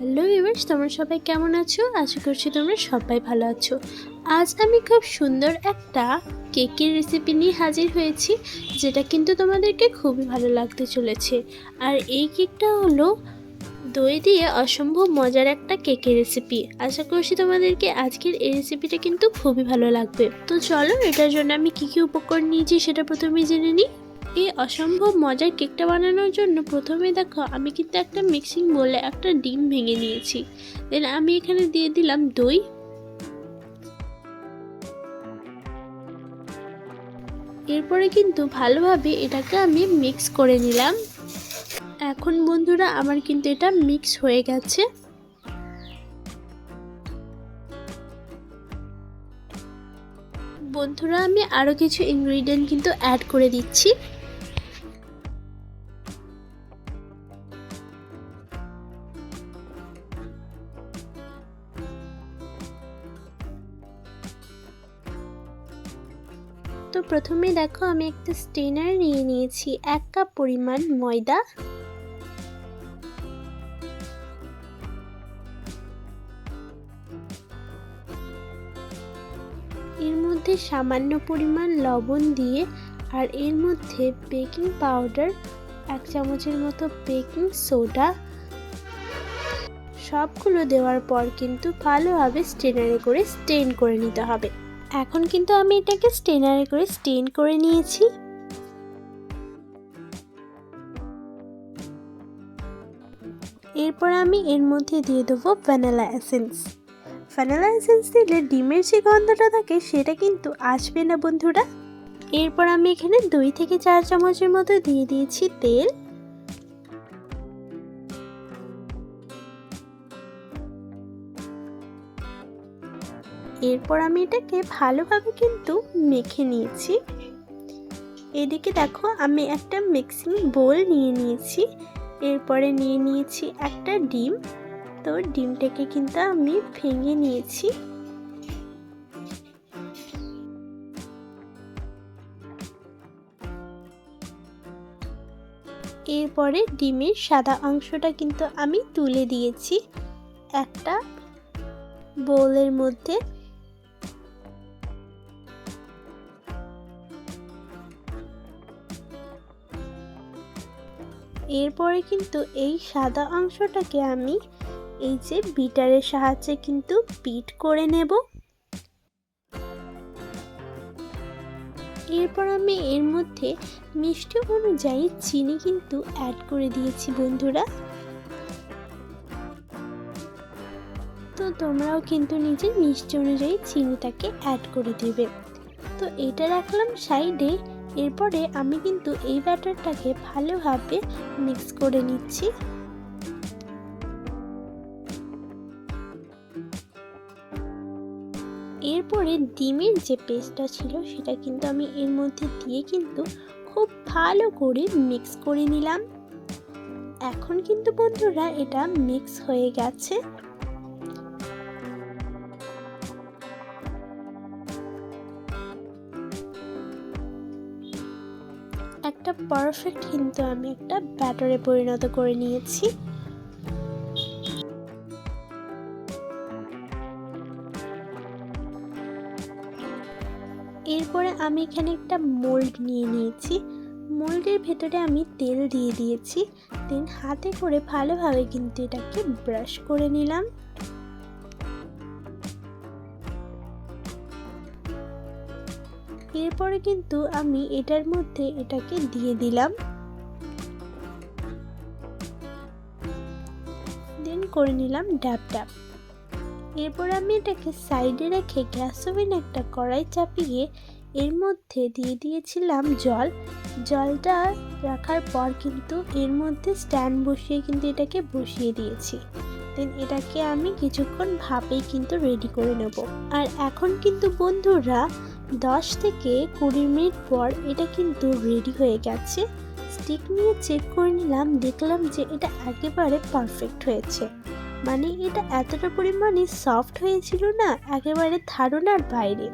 Hello viewers, তোমরা সবাই কেমন আছো? আশা করছি তোমরা সবাই ভালো আছো। আজ আমি খুব সুন্দর একটা কেকের রেসিপি নিয়ে হাজির হয়েছি, যেটা কিন্তু তোমাদেরকে খুবই ভালো লাগতে চলেছে। আর এই কেকটা হলো দই দিয়ে অসম্ভব মজার একটা কেকের রেসিপি আশা করছি তোমাদেরকে আজকের এই রেসিপিটা কিন্তু খুবই ভালো লাগবে। তো চলো, এটার জন্য আমি কী কী উপকরণ নিয়েছি সেটা প্রথমেই জেনে নিই। এই অসম্ভব মজার কেকটা বানানোর জন্য প্রথমে দেখো, আমি কিন্তু একটা মিক্সিং বলে একটা ডিম ভেঙে নিয়েছি। দেন আমি এখানে দিয়ে দিলাম দই। এরপরে কিন্তু ভালোভাবে এটাকে আমি মিক্স করে নিলাম। এখন বন্ধুরা, আমার কিন্তু এটা মিক্স হয়ে গেছে। বন্ধুরা, আমি আরও কিছু ইনগ্রিডিয়েন্ট কিন্তু অ্যাড করে দিচ্ছি। তো প্রথমে দেখো আমি একটা স্টেনার নিয়ে নিয়েছি, এক কাপ পরিমাণ ময়দা। এর মধ্যে সামান্য পরিমাণ লবণ দিয়ে আর এর মধ্যে বেকিং পাউডার, এক চামচের মতো বেকিং সোডা, সবগুলো দেওয়ার পর কিন্তু ভালোভাবে স্টেনারে করে স্টেন করে নিতে হবে। এখন কিন্তু আমি এটাকে স্টেনারে করে স্টেন করে নিয়েছি। এরপর আমি এর মধ্যে দিয়ে দেবো ভ্যানিলা এসেন্স। ভ্যানিলা এসেন্স দিলে ডিমের যে গন্ধটা থাকে সেটা কিন্তু আসবে না বন্ধুরা। এরপর আমি এখানে দুই থেকে চার চামচের মতো দিয়ে দিয়েছি তেল। এরপর আমি এটাকে ভালোভাবে কিন্তু মেখে নিয়েছি। এদিকে দেখো আমি একটা মিক্সিং বোল নিয়ে নিয়েছি। এরপরে নিয়ে নিয়েছি একটা ডিম। তো ডিমটাকে কিন্তু আমি ভেঙে নিয়েছি। এরপরে ডিমের সাদা অংশটা কিন্তু আমি তুলে দিয়েছি। একটা বোলের মধ্যে এরপরে কিন্তু এই সাদা অংশটাকে আমি এই যে বিটারের সাহায্যে কিন্তু বিট করে নেব। এরপর আমি এর মধ্যে মিষ্টি অনুযায়ী চিনি কিন্তু অ্যাড করে দিয়েছি বন্ধুরা। তো তোমরাও কিন্তু নিজের মিষ্টি অনুযায়ী চিনিটাকে অ্যাড করে দেবে। তো এটা রাখলাম সাইডে এরপরে আমি কিন্তু এই ব্যাটারটাকে ভালোভাবে মিক্স করে নিচ্ছি। এরপরে ডিমের যে পেস্টটা ছিল, সেটা কিন্তু আমি এর মধ্যে দিয়ে কিন্তু খুব ভালো করে মিক্স করে নিলাম। এখন কিন্তু বন্ধুরা এটা মিক্স হয়ে গেছে। একটা পারফেক্ট কিন্তু আমি একটা ব্যাটারে পরিণত করে নিয়েছি। এরপরে আমি এখানে একটা মোল্ড নিয়ে নিয়েছি। মোল্ডের ভেতরে আমি তেল দিয়ে দিয়েছি। দেন হাতে করে ভালোভাবে কিন্তু এটাকে ব্রাশ করে নিলাম। এরপরে কিন্তু আমি এটার মধ্যে এটাকে দিয়ে দিলাম। দেন করে নিলাম ডাব ডাব এরপর আমি এটাকে সাইডে রেখে গ্যাস ওভেন একটা কড়াই চাপিয়ে এর মধ্যে দিয়ে দিয়েছিলাম জল। জলটা রাখার পর কিন্তু এর মধ্যে স্ট্যান্ড বসিয়ে কিন্তু এটাকে বসিয়ে দিয়েছি। দেন এটাকে আমি কিছুক্ষণ ভাপেই কিন্তু রেডি করে নেব। আর এখন কিন্তু বন্ধুরা দশ থেকে কুড়ি মিনিট পর এটা কিন্তু রেডি হয়ে গেছে। স্টিক নিয়ে চেক করে নিলাম, দেখলাম যে এটা একেবারে পারফেক্ট হয়েছে। মানে এটা এতটা পরিমাণে সফট হয়েছিল না, একেবারে ধারণার বাইরে।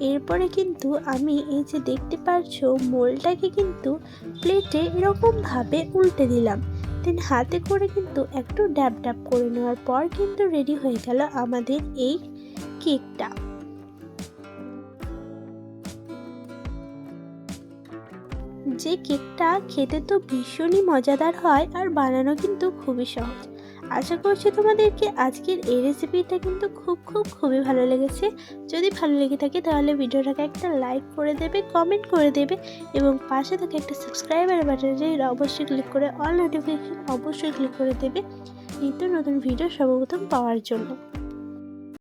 এরপরে কিন্তু আমি এই যে দেখতে পাচ্ছ মোলটাকে কিন্তু প্লেটে এরকমভাবে উল্টে দিলাম। দেন হাতে করে কিন্তু একটু ড্যাব ড্যাব করে নেওয়ার পর কিন্তু রেডি হয়ে গেল আমাদের এই কেকটা যে কেকটা খেতে তো ভীষণই মজাদার হয় আর বানানো কিন্তু খুবই সহজ। আশা করছি তোমাদেরকে আজকের এই রেসিপিটা কিন্তু খুব খুব, খুবই ভালো লেগেছে। যদি ভালো লেগে থাকে তাহলে ভিডিওটাকে একটা লাইক করে দেবে কমেন্ট করে দেবে এবং পাশে থাকা একটা সাবস্ক্রাইবার বাটনে অবশ্যই ক্লিক করে অল নোটিফিকেশন অবশ্যই ক্লিক করে দেবে। নিত্য নতুন ভিডিও সর্বপ্রথম পাওয়ার জন্য।